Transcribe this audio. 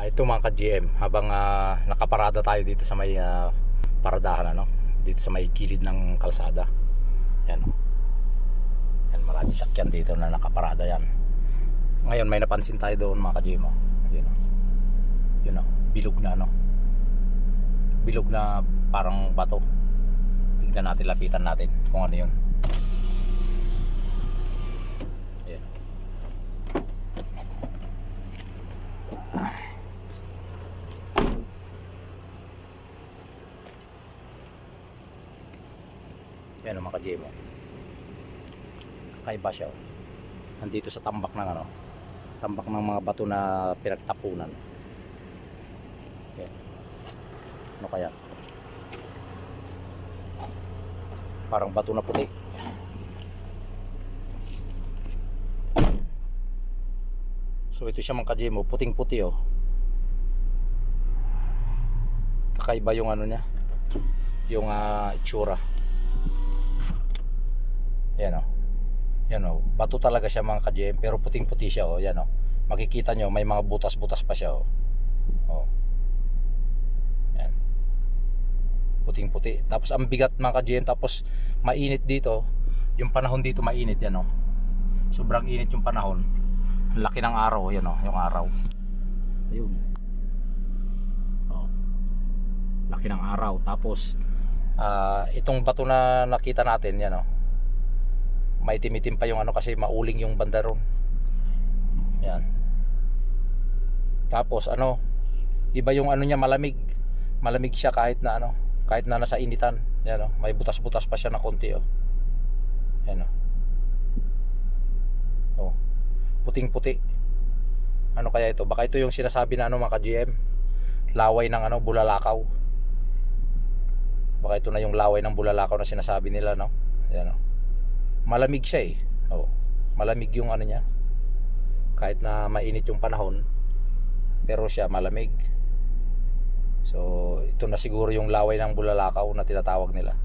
Ah, ito mga ka-GM, habang ah, nakaparada tayo dito sa may ah, paradahan ano, dito sa may kilid ng kalsada. Yan. Yan marami sakyan dito na nakaparada yan. Ngayon may napansin tayo doon mga ka-GM. Oh. Yun. Oh. Yun oh, bilog na no. Bilog na parang bato. Tingnan natin, lapitan natin kung ano yun. Yan ang mga ka-GM. oh. Kakaiba siya. oh. Nandito sa tambak ng ano, tambak ng mga bato na pinagtapunan. Yan. Ano kaya? Parang bato na puti. So ito siya mga ka-GM, oh. puting-puti oh. Kakaiba yung ano niya, yung ah, itsura. Yan o. Yan o. Bato talaga siya mga ka-GM pero puting-puti siya o. Yan o. Makikita nyo may mga butas-butas pa siya o. O. Yan. Puting-puti. Tapos ang bigat mga ka-GM tapos mainit dito. Yung panahon dito mainit yan o. Sobrang init yung panahon. Laki ng araw. Yan o. Yung araw. Ayun. O. Laki ng araw. Tapos ah, itong bato na nakita natin yan o maitim-itim pa yung ano kasi mauling yung banda ron. Yan. Tapos ano, iba yung ano niya malamig. Malamig siya kahit na ano, kahit na nasa initan. Yan oh, may butas-butas pa siya na konti oh. Yan oh. Oh. Puting-puti. Ano kaya ito? Baka ito yung sinasabi na ano mga ka-GM. Laway ng ano, bulalakaw. Baka ito na yung laway ng bulalakaw na sinasabi nila, no? Yan oh malamig siya eh. Oh, malamig yung ano niya. Kahit na mainit yung panahon, pero siya malamig. So, ito na siguro yung laway ng bulalakaw na tinatawag nila.